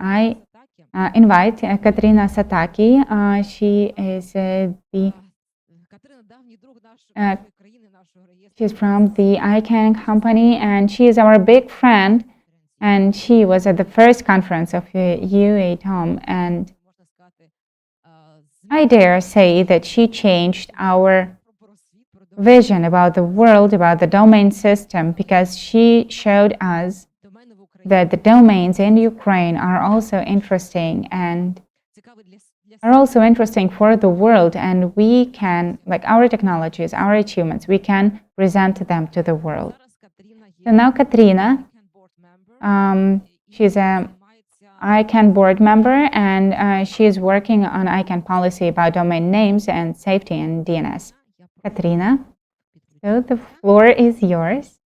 I uh, invite uh, Katrina Sataki. Uh, she is uh, the uh, she's from the ICANN company, and she is our big friend. And she was at the first conference of uh, UATOM, and I dare say that she changed our vision about the world, about the domain system, because she showed us that the domains in Ukraine are also interesting and are also interesting for the world and we can like our technologies our achievements we can present them to the world so now katrina um, she's a ICANN board member and uh, she is working on ICANN policy about domain names and safety in DNS. Katrina, so the floor is yours.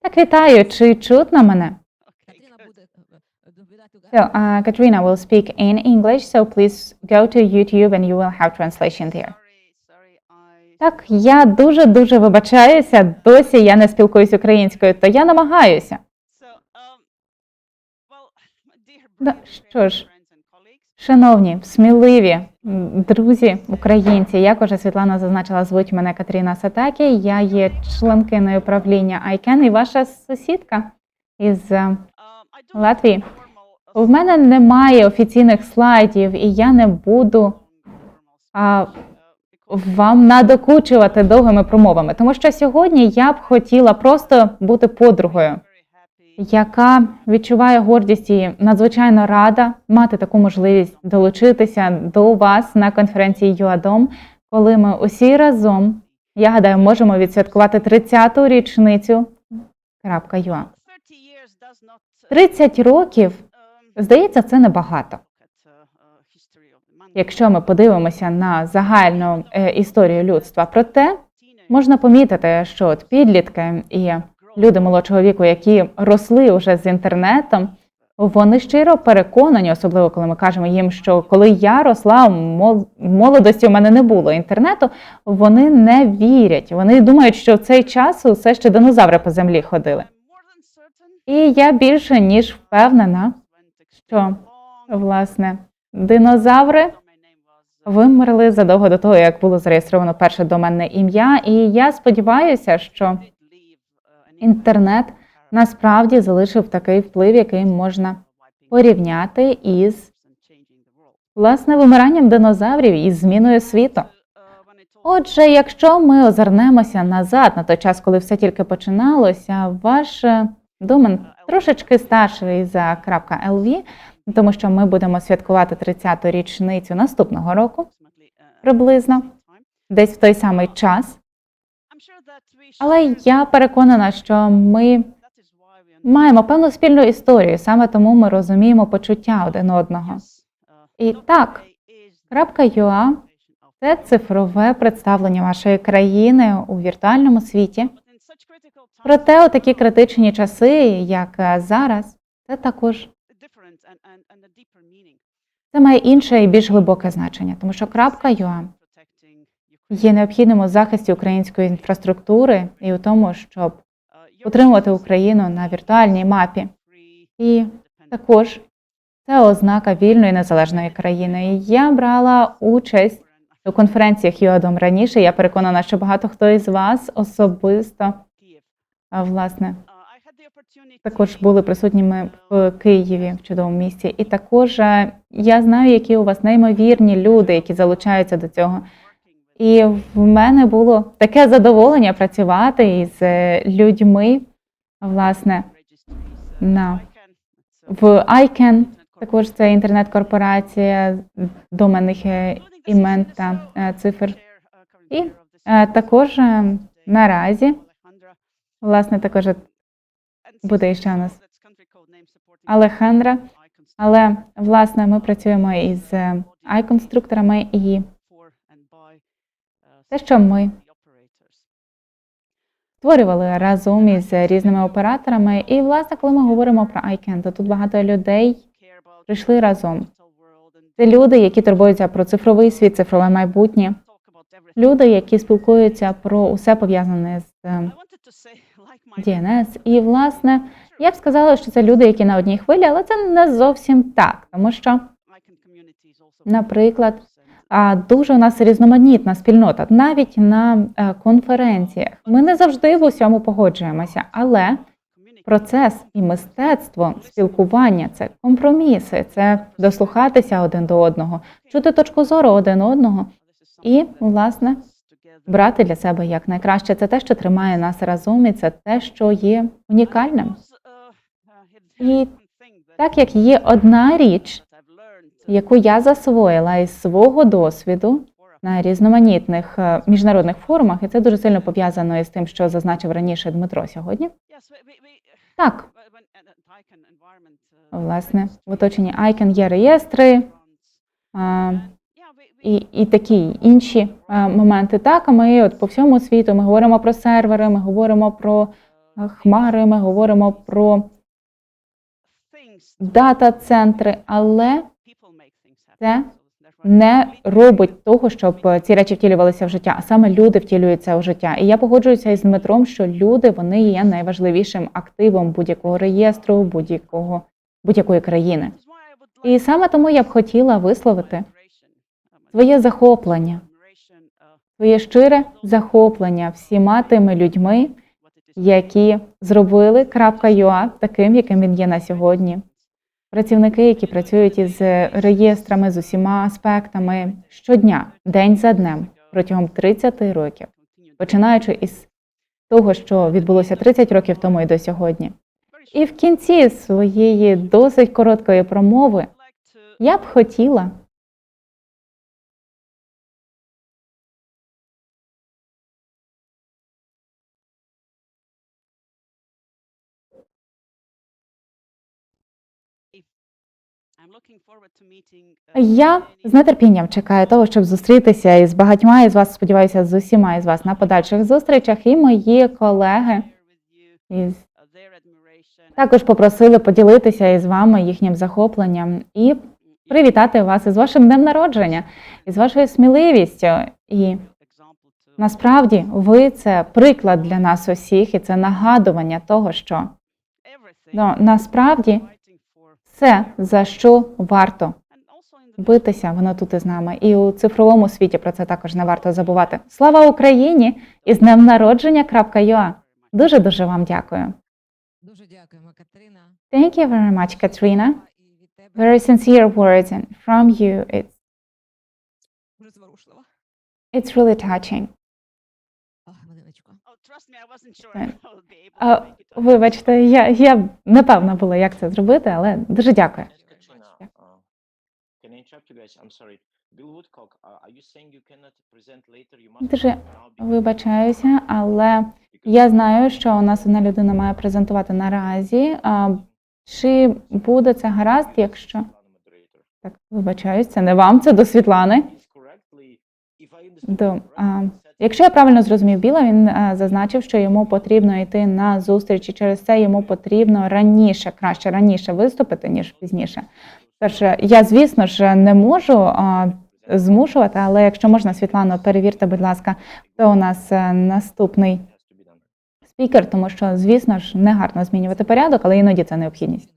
Так, вітаю, чи чутно мене? Е, е, So, uh, Katrina will speak in English, so please go to YouTube and you will have translation there. Так, я дуже-дуже вибачаюся, досі я не спілкуюсь українською, то я намагаюся. um Да, що ж. Шановні, сміливі друзі, українці, як уже Світлана зазначила, звуть мене Катерина Сатакі. Я є членкиною правління ICANN і ваша сусідка із е, Латвії. В мене немає офіційних слайдів, і я не буду а, вам надокучувати довгими промовами, тому що сьогодні я б хотіла просто бути подругою, яка відчуває гордість і надзвичайно рада мати таку можливість долучитися до вас на конференції ЮАДОМ, коли ми усі разом, я гадаю, можемо відсвяткувати 30-ту річницю. ЮА. 30 years does not uh, 30 років, здається, це небагато. Якщо ми подивимося на загальну е, історію людства, проте можна помітити, що от підлітки і люди молодшого віку, які росли вже з інтернетом, вони щиро переконані, особливо коли ми кажемо їм, що коли я росла, в молодості у мене не було інтернету, вони не вірять. Вони думають, що в цей час усе ще динозаври по землі ходили. І я більше ніж впевнена, що власне динозаври вимерли задовго до того, як було зареєстровано перше доменне ім'я. І я сподіваюся, що інтернет насправді залишив такий вплив, який можна порівняти із власне вимиранням динозаврів і зміною світу. Отже, якщо ми озирнемося назад на той час, коли все тільки починалося, ваш е, домен трошечки старший за крапка .lv, тому що ми будемо святкувати 30-ту річницю наступного року, приблизно, десь в той самий час. Але я переконана, що ми маємо певну спільну історію, саме тому ми розуміємо почуття один одного. І так, Крапка of- це цифрове представлення вашої країни у віртуальному світі. Проте у такі критичні часи, як е, зараз, це також це має інше і більш глибоке значення, тому що крапка Ukraine. Є необхідним у захисті української інфраструктури і у тому, щоб утримувати Україну на віртуальній мапі. І також це ознака вільної незалежної країни. Я брала участь у конференціях ЮАДОМ раніше. Я переконана, що багато хто із вас особисто власне також були присутніми в Києві в чудовому місці. І також е, я знаю, які у вас неймовірні люди, які залучаються до цього. І в мене було таке задоволення працювати із е, людьми, власне, на в ICANN, також це інтернет-корпорація доменних імен та е, цифр. І е, також наразі, власне, також буде іще у нас Алехандра. Але власне ми працюємо із ай-конструкторами і for and by, uh, те, що ми створювали разом із різними операторами. І власне, коли ми говоримо про ICANN, то тут багато людей прийшли разом. Це люди, які турбуються про цифровий світ, цифрове майбутнє. Люди, які спілкуються про усе пов'язане з е, DNS. І власне Я б сказала, що це люди, які на одній хвилі, але це не зовсім так, тому що Наприклад, 100%. а, дуже у нас різноманітна спільнота, навіть на е, конференціях. Ми не завжди в усьому погоджуємося, але процес і мистецтво спілкування це компроміси, це дослухатися один до одного, чути точку зору один одного і, власне, брати для себе як найкраще. Це те, що тримає нас разом, і це те, що є унікальним. І Так як є одна річ, яку я засвоїла із свого досвіду на різноманітних е, міжнародних форумах, і це дуже сильно пов'язано із тим, що зазначив раніше Дмитро сьогодні. Так, власне, в оточенні ICANN є реєстри а, і, і такі інші а, моменти. Так, а ми от по всьому світу ми говоримо про сервери, ми говоримо про е, хмари, ми говоримо про дата-центри, але це не робить того, щоб ці речі втілювалися в життя, а саме люди втілюються у життя. І я погоджуюся із Дмитром, що люди вони є найважливішим активом будь-якого реєстру, будь-якого будь-якої країни. І саме тому я б хотіла висловити своє захоплення, своє щире захоплення всіма тими людьми, які зробили .ua таким, яким він є на сьогодні. Працівники, які працюють із реєстрами з усіма аспектами щодня, день за днем, протягом 30 років, починаючи із того, що відбулося 30 років тому і до сьогодні. І в кінці своєї досить короткої промови я б хотіла Я з нетерпінням чекаю того, щоб зустрітися із багатьма із вас, сподіваюся, з усіма із вас на подальших зустрічах. І мої колеги із також попросили поділитися із вами їхнім захопленням і привітати вас із вашим днем народження, із вашою сміливістю. І насправді ви це приклад для нас усіх, і це нагадування того, що ну, насправді все, за що варто битися, воно тут із нами. І у цифровому світі про це також не варто забувати. Слава Україні! І з днем народження. .ua. Дуже дуже вам дякую. Дуже дякуємо, Катерина. Thank you very much, Katrina. Very sincere words and from you. It's it's really touching. А, вибачте, я, я не певна була, як це зробити, але дуже дякую. Дуже Вибачаюся, але я знаю, що у нас одна людина має презентувати наразі. А, чи буде це гаразд, якщо так вибачаюсь, це не вам, це до Світлани. If correctly, if I understood До, correctly, а, Якщо я правильно зрозумів Біла, він е, зазначив, що йому потрібно йти на зустріч, і через це йому потрібно раніше, краще раніше виступити, ніж пізніше. Тож е, я, звісно ж, не можу а, змушувати, але якщо можна, Світлано, перевірте, будь ласка, хто у нас е, наступний спікер, тому що, звісно ж, не гарно змінювати порядок, але іноді це необхідність.